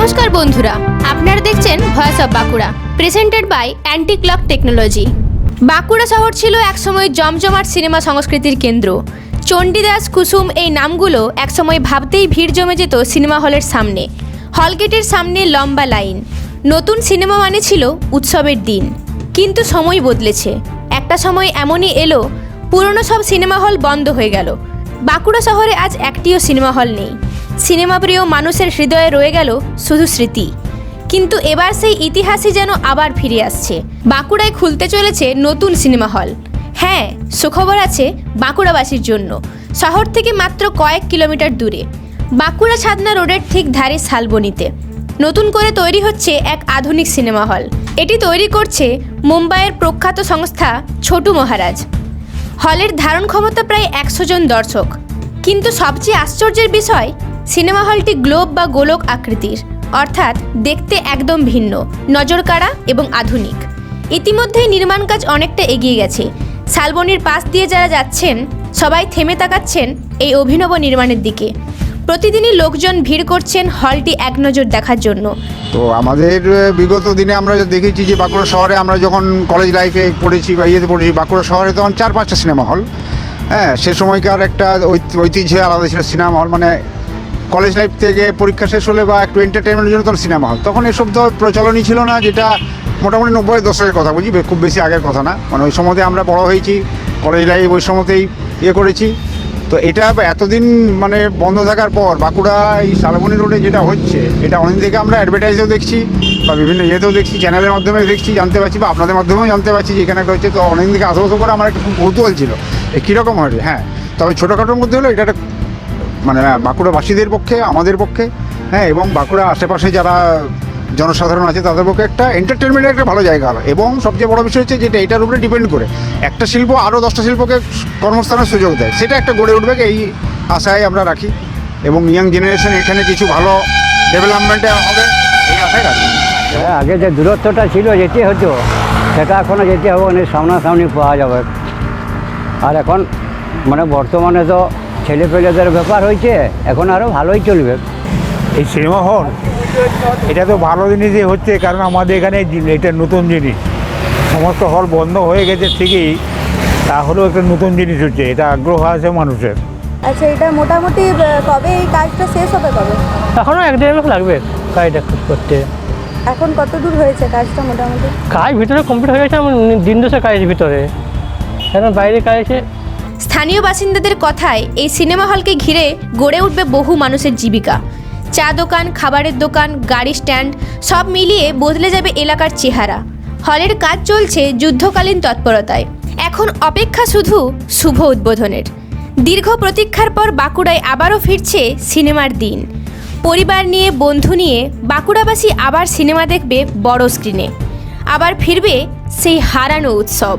নমস্কার বন্ধুরা, আপনারা দেখছেন voice of Bankura presented by anti clock technology Bankura শহর ছিল একসময় জমজমাট সিনেমা সংস্কৃতির কেন্দ্র। চণ্ডীদাস, কুসুম এই নামগুলো একসময় ভাবতেই ভিড় জমে যেত সিনেমা হলের সামনে। হলগেটের সামনে লম্বা লাইন। নতুন সিনেমা মানে ছিল উৎসবের দিন। কিন্তু সময় বদলেছে। একটা সময় এমনই এলো, পুরনো সব সিনেমা হল বন্ধ হয়ে গেল। বাঁকুড়া শহরে আজ একটিও সিনেমা হল নেই। সিনেমা প্রিয় মানুষের হৃদয়ে রয়ে গেল শুধু স্মৃতি। কিন্তু এবার সেই ইতিহাসই যেন আবার ফিরে আসছে। বাঁকুড়ায় খুলতে চলেছে নতুন সিনেমা হল। হ্যাঁ সুখবর আছে বাঁকুড়াবাসীর জন্য। শহর থেকে মাত্র কয়েক কিলোমিটার দূরে। বাঁকুড়া ছাদনা রোডের ঠিক ধারে শালবনিতে। নতুন করে তৈরি হচ্ছে এক আধুনিক সিনেমা হল। এটি তৈরি করছে মুম্বাইয়ের প্রখ্যাত সংস্থা ছোটু মহারাজ। হলের ধারণ ক্ষমতা প্রায় একশো জন দর্শক। কিন্তু সবচেয়ে আশ্চর্যের বিষয় সিনেমা হলটি গ্লোব বা গোলক আকৃতির, অর্থাৎ দেখতে একদম ভিন্ন, নজরকাড়া এবং আধুনিক। ইতিমধ্যেই নির্মাণ কাজ অনেকটা এগিয়ে গেছে। শালবনির পাশ দিয়ে যারা যাচ্ছেন, সবাই থেমে তাকাচ্ছেন এই অভিনব নির্মাণের দিকে। প্রতিদিনই লোকজন ভিড় করছেন হলটি এক নজর দেখার জন্য। তো আমাদের বিগত দিনে আমরা দেখেছি যে বাঁকুড়া শহরে আমরা যখন কলেজ লাইফে পড়েছি বা ইয়েতে পড়েছি, বাঁকুড়া শহরে তখন চার পাঁচটা সিনেমা হল হ্যাঁ সে সময়কার একটা ঐত- ঐতিহ্য আলাদা ছিল সিনেমা হল মানে কলেজ লাইফ থেকে পরীক্ষা শেষ হলে বা একটু এন্টারটেনমেন্টের জন্য তখন সিনেমা হল তখন এসব তো প্রচলনই ছিল না, যেটা মোটামুটি নব্বই দশকের কথা বুঝি খুব বেশি আগের কথা না। মানে ওই সময়তে আমরা বড় হয়েছি, কলেজ লাইফ ওই সময়তেই ইয়ে করেছি। তো এটা এতদিন মানে বন্ধ থাকার পর বাঁকুড়া এই শালবনী রোডে যেটা হচ্ছে, এটা অনেক থেকে আমরা অ্যাডভার্টাইজেও দেখছি বা বিভিন্ন ইয়েতেও দেখছি চ্যানেলের মাধ্যমে দেখছি, জানতে পারছি বা আপনাদের মাধ্যমেও জানতে পারছি যে এখানে একটা হচ্ছে। তো অনেক দিকে আশেপাশে করে আমার একটা খুব কৌতূহল ছিল কীরকম হবে? হ্যাঁ তবে ছোটোখাটোর মধ্যে হলো এটা একটা মানে বাঁকুড়াবাসীদের পক্ষে আমাদের পক্ষে হ্যাঁ এবং বাঁকুড়া আশেপাশে যারা জনসাধারণ আছে তাদের পক্ষে একটা এন্টারটেনমেন্টের একটা ভালো জায়গা হবে এবং সবচেয়ে বড় বিষয় হচ্ছে যেটা এটার উপরে ডিপেন্ড করে। একটা শিল্প আরও দশটা শিল্পকে কর্মস্থানের সুযোগ দেয়। সেটা একটা গড়ে উঠবে এই আশায় আমরা রাখি। এবং ইয়াং জেনারেশন এখানে কিছু ভালো ডেভেলপমেন্টে হবে এই আশায় রাখি। হ্যাঁ, আগে যে দূরত্বটা ছিল যেতে হতো সেটা এখনও যেতে হবে না সামনাসামনি পাওয়া যাবে। আর এখন মানে বর্তমানে তো ছেলে পেলেদের ব্যাপার হয়েছে এখন আরও ভালোই চলবে। এই সিনেমা হল এটা তো ভালো জিনিসই হচ্ছে কারণ আমাদের এখানে এটা নতুন জিনিস। সমস্ত হল বন্ধ হয়ে গেছে ঠিকই তাহলেও একটা নতুন জিনিস হচ্ছে এটা আগ্রহ আছে মানুষের। আচ্ছা এটা মোটামুটি কবে এই কাজটা শেষ হবে কবে? এখনও এক দেড় মাস লাগবে কাজটা করতে। এখন কত দূর হয়েছে কাজটা মোটামুটি? কাজ ভিতরে কমপ্লিট হয়ে গেছে আমার দিন দশে কাজের ভিতরে। এখন বাইরে কাজ আছে স্থানীয় বাসিন্দাদের কথায় এই সিনেমা হলকে ঘিরে গড়ে উঠবে বহু মানুষের জীবিকা। চা দোকান, খাবারের দোকান, গাড়ি স্ট্যান্ড, সব মিলিয়ে বদলে যাবে এলাকার চেহারা। হলের কাজ চলছে যুদ্ধকালীন তৎপরতায়। এখন অপেক্ষা শুধু শুভ উদ্বোধনের। দীর্ঘ প্রতীক্ষার পর বাঁকুড়ায় আবারও ফিরছে সিনেমার দিন। পরিবার নিয়ে, বন্ধু নিয়ে বাঁকুড়াবাসী আবার সিনেমা দেখবে বড় স্ক্রিনে। আবার ফিরবে সেই হারানো উৎসব।